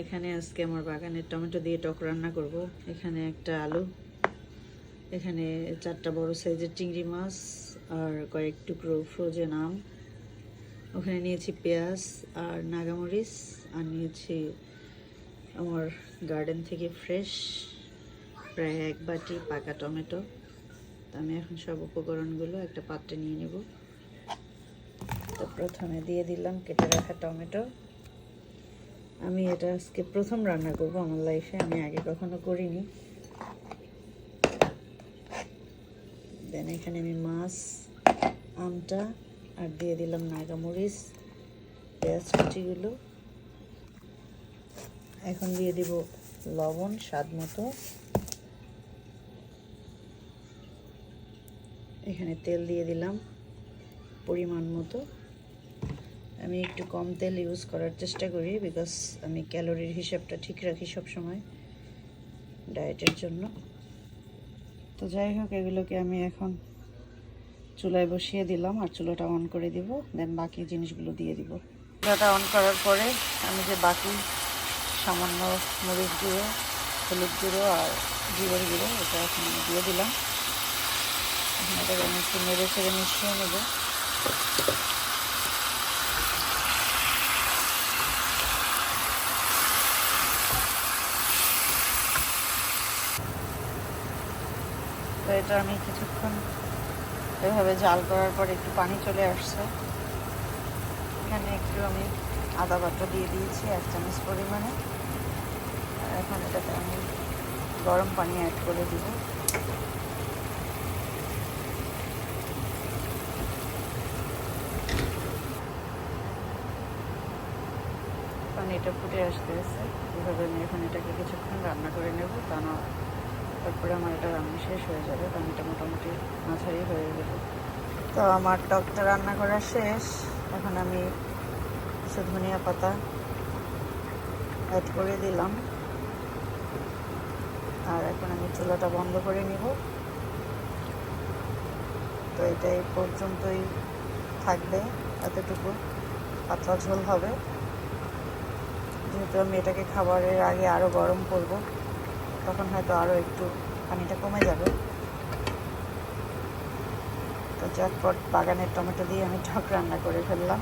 এখানে আজকে আমার বাগানের টমেটো দিয়ে টক রান্না করব। এখানে একটা আলু, এখানে চারটা বড় সাইজের চিংড়ি মাছ আর কয়েক টুকরো ফ্রোজেন আম। ওখানে নিয়েছি পেঁয়াজ আর নাগামরিচ আর নিয়েছি আমার গার্ডেন থেকে ফ্রেশ প্রায় এক বাটি পাকা টমেটো। তো আমি এখন সব উপকরণগুলো একটা পাত্রে নিয়ে নেব। তো প্রথমে দিয়ে দিলাম কেটে রাখা টমেটো। আমি এটা আজকে প্রথম রান্না করব, আমার লাইফে আমি আগে কখনো করিনি। দেন এখানে আমি মাছ, আমটা, আর দিয়ে দিলাম নাগামরিচ, পেঁয়াজ কুচিগুলো। এখন দিয়ে দিব লবণ, স্বাদ মতো। এখানে তেল দিয়ে দিলাম পরিমাণ মতো। আমি একটু কম তেল ইউজ করার চেষ্টা করি বিকজ আমি ক্যালোরির হিসাবটা ঠিক রাখি সব সময় ডায়েটের জন্য। তো যাই হোক, এগুলোকে আমি এখন চুলায় বসিয়ে দিলাম আর চুলোটা অন করে দিব দেন বাকি জিনিসগুলো দিয়ে দিব। চুলাটা অন করার পরে আমি যে বাকি সামান্য মরিচ গুঁড়ো, হলুদ গুঁড়ো আর জিরের গুঁড়ো, এটা এখন আমি দিয়ে দিলাম। এখন এটাকে আমি একটু নেড়ে ছেড়ে মিশিয়ে নেব তো এটা আমি কিছুক্ষণ এভাবে জাল করার পর একটু পানি চলে আসছে। এখানে একটু আমি আদা বাটা দিয়ে দিয়েছি, এক চামচ পরিমাণে। এখন এটাতে আমি গরম পানি অ্যাড করে দিব। পানিটা ফুটে আসতে আসতে এভাবে আমি এখন এটাকে কিছুক্ষণ রান্না করে নেব, তা আমার এটা রান্না শেষ হয়ে যাবে কারণ এটা মোটামুটি মাঝারি হয়ে গেল। তো আমার টকটা রান্না করা শেষ। এখন আমি কিছু ধনিয়া পাতা অ্যাড করে দিলাম। আর এখন আমি চুলাটা বন্ধ করে নিব। তো এটা এই পর্যন্তই থাকবে, এতটুকু পাতলা ঝোল হবে। যেহেতু আমি এটাকে খাবারের আগে আরও গরম করব, তখন হয়তো আরও একটু পানিটা কমে যাবে। তো চটপট বাগানের টমেটো দিয়ে আমি ঢক রান্না করে ফেললাম।